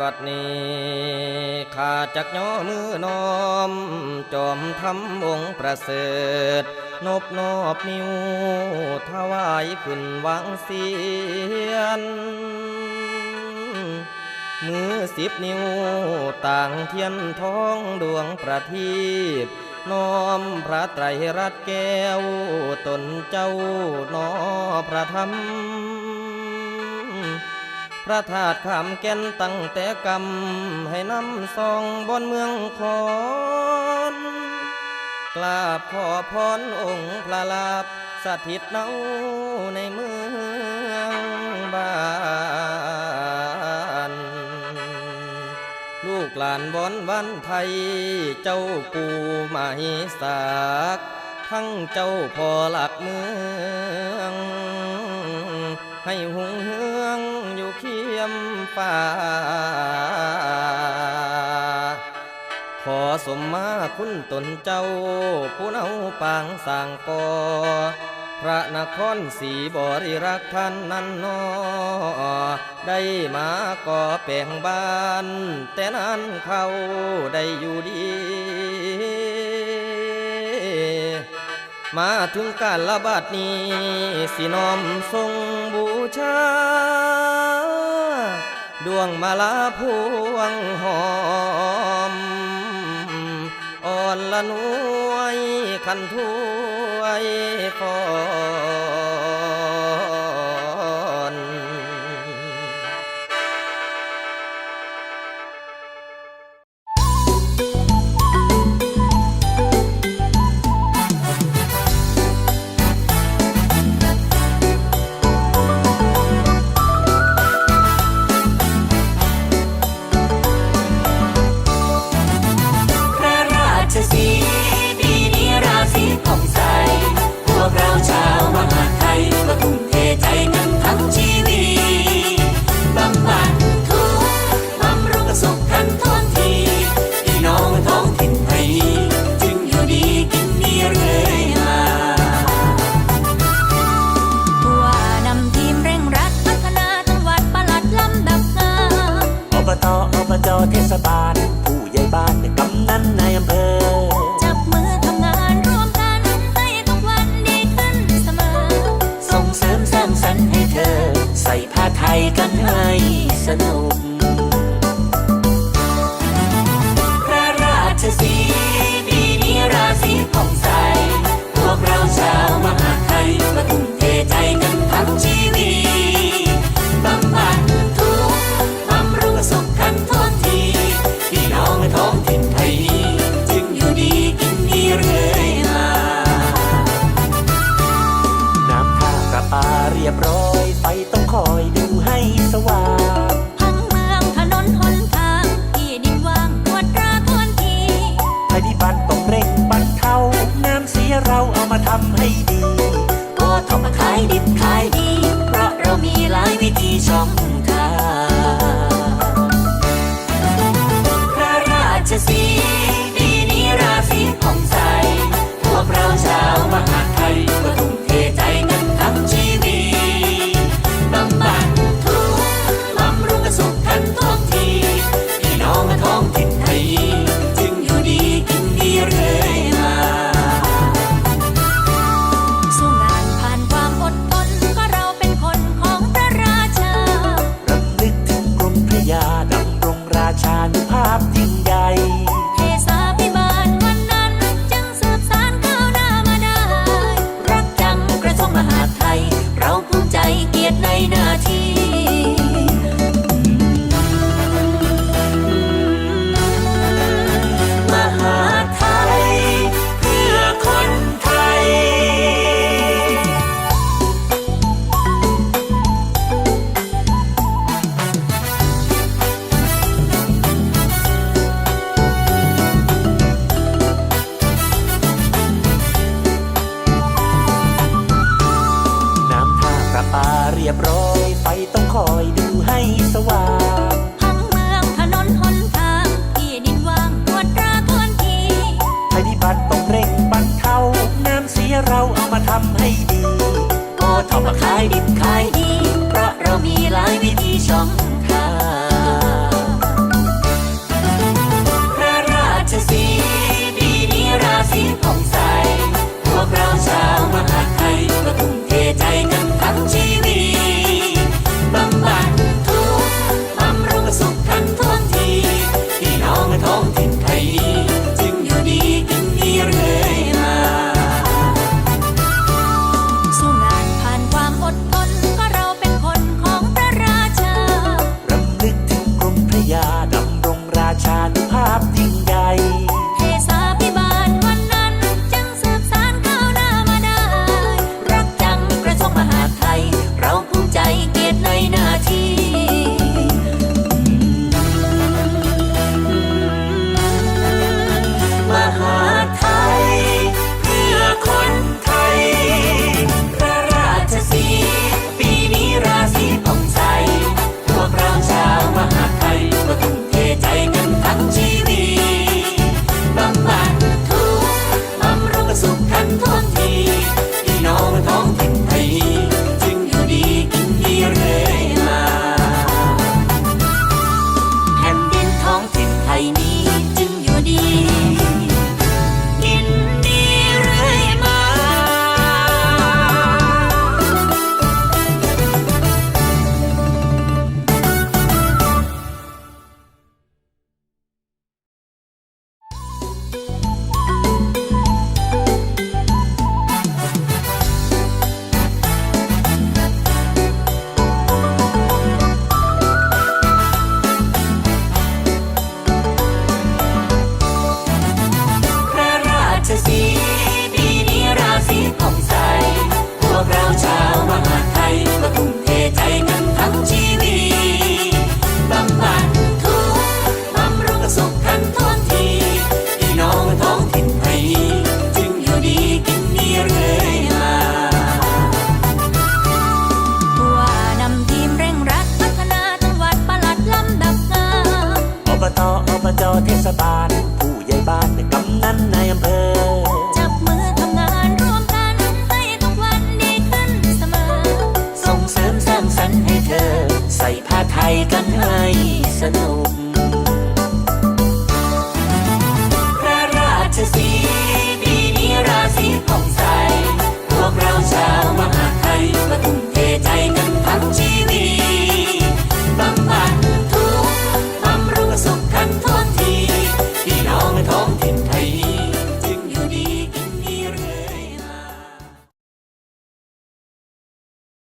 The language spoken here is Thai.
บัดนี้ข้าจักย่อมือน้อม จอมทำองค์ประเสริฐ นบนอบนิ้วถวายขึ้นวางเสียน มือสิบนิ้วต่างเทียนทองดวงประทีปน้อมพระไตรรัตน์แก้ว ตนเจ้านอพระธรรม ระธาตุขามแก่นตั้งแต่กำให้นำซองบนเมืองคอนกราบขอพรองค์พระลาบสถิตเนาในเมืองบ้านลูกหลานบอนวันไทย เจ้าปูมาหิสากทั้งเจ้าพอหลักเมือง ให้หุงเฮืองอ ยู่เคียมป่า ขอสมมาคุณตนเจ้า ผู้เอาปางสางกอพระนครศรีบริรักท่านนั้นนอ ได้มาก่อแปลงบ้าน แต่นั้นเขาได้อยู่ดี มาถึงการละบาดนี้ สิน้อมทรงบูชา ดวงมาลาพวงหอม อ่อนละนวยขันถ้วยฟอ บจเทศบาล ผู้ใหญ่บ้านกำนัน เราเอามาทำให้ดีโอทอมาขายดิบขายดี เพราะเรามีหลายวิธีช่อง